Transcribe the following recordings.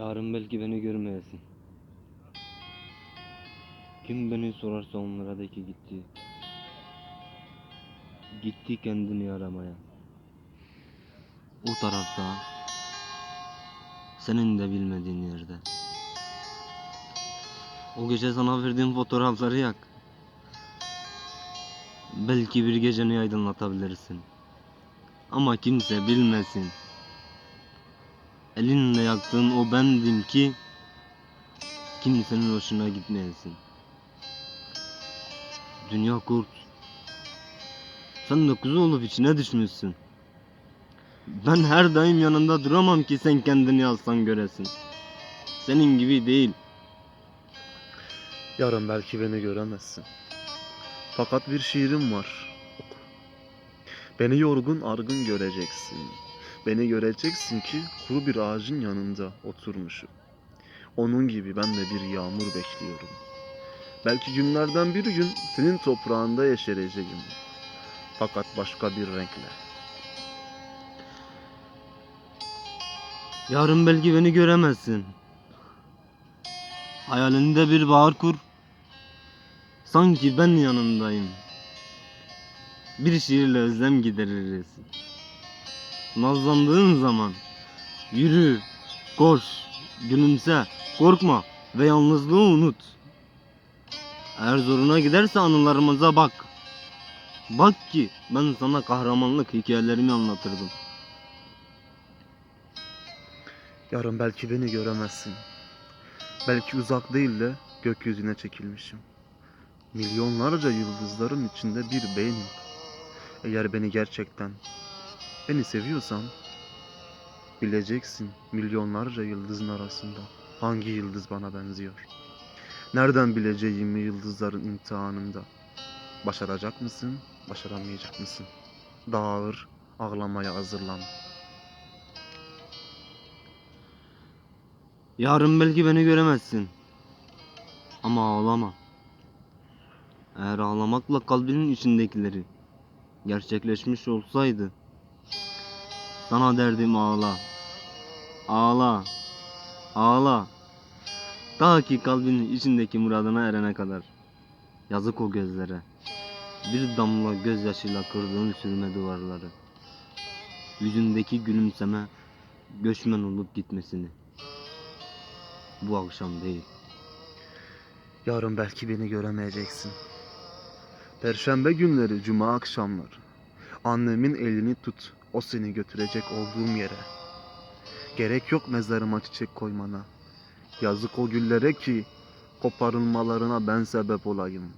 Yarın belki beni görmeyesin. Kim beni sorarsa onlara de ki gitti. Gitti kendini aramaya. O tarafta. Senin de bilmediğin yerde. O gece sana verdiğim fotoğrafları yak. Belki bir geceni aydınlatabilirsin. Ama kimse bilmesin. Elinle yaktığın o bendim ki kimsenin hoşuna gitmeyesin. Dünya kurt. Sen de kuzu olup içine düşmüşsün. Ben her daim yanında duramam ki sen kendini alsan göresin. Senin gibi değil. Yarın belki beni göremezsin. Fakat bir şiirim var. Beni yorgun argın göreceksin. Beni göreceksin ki kuru bir ağacın yanında oturmuşum. Onun gibi ben de bir yağmur bekliyorum. Belki günlerden bir gün senin toprağında yeşereceğim. Fakat başka bir renkle. Yarın belki beni göremezsin. Hayalinde bir bahar kur. Sanki ben yanındayım. Bir şiirle özlem gideririz. Nazlandığın zaman yürü, koş, gülümse, korkma ve yalnızlığı unut. Eğer zoruna giderse anılarımıza bak. Bak ki ben sana kahramanlık hikayelerimi anlatırdım. Yarın belki beni göremezsin. Belki uzak değil de gökyüzüne çekilmişim. Milyonlarca yıldızların içinde bir beynim. Eğer beni gerçekten beni seviyorsan bileceksin milyonlarca yıldızın arasında hangi yıldız bana benziyor. Nereden bileceğimi yıldızların imtihanında. Başaracak mısın, başaramayacak mısın? Daha ağır ağlamaya hazırlan. Yarın belki beni göremezsin. Ama ağlama. Eğer ağlamakla kalbinin içindekileri gerçekleşmiş olsaydı sana derdim ağla. Ağla. Ağla. Ta ki kalbinin içindeki muradına erene kadar. Yazık o gözlere. Bir damla gözyaşıyla kırdığın sürme duvarları. Yüzündeki gülümseme göçmen olup gitmesini. Bu akşam değil. Yarın belki beni göremeyeceksin. Perşembe günleri, cuma akşamları. Annemin elini tut, o seni götürecek olduğum yere. Gerek yok mezarıma çiçek koymana. Yazık o güllere ki koparılmalarına ben sebep olayım.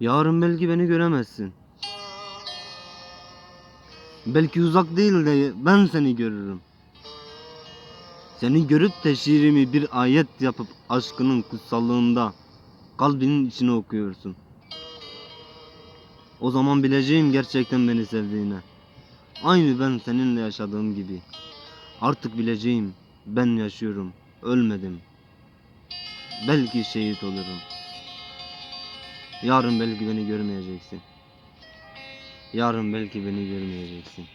Yarın belki beni göremezsin. Belki uzak değil de ben seni görürüm. Seni görüp de şiirimi bir ayet yapıp aşkının kutsallığında kalbinin içine okuyorsun. O zaman bileceğim gerçekten beni sevdiğine. Aynı ben seninle yaşadığım gibi. Artık bileceğim ben yaşıyorum, ölmedim. Belki şehit olurum. Yarın belki beni görmeyeceksin. Yarın belki beni görmeyeceksin.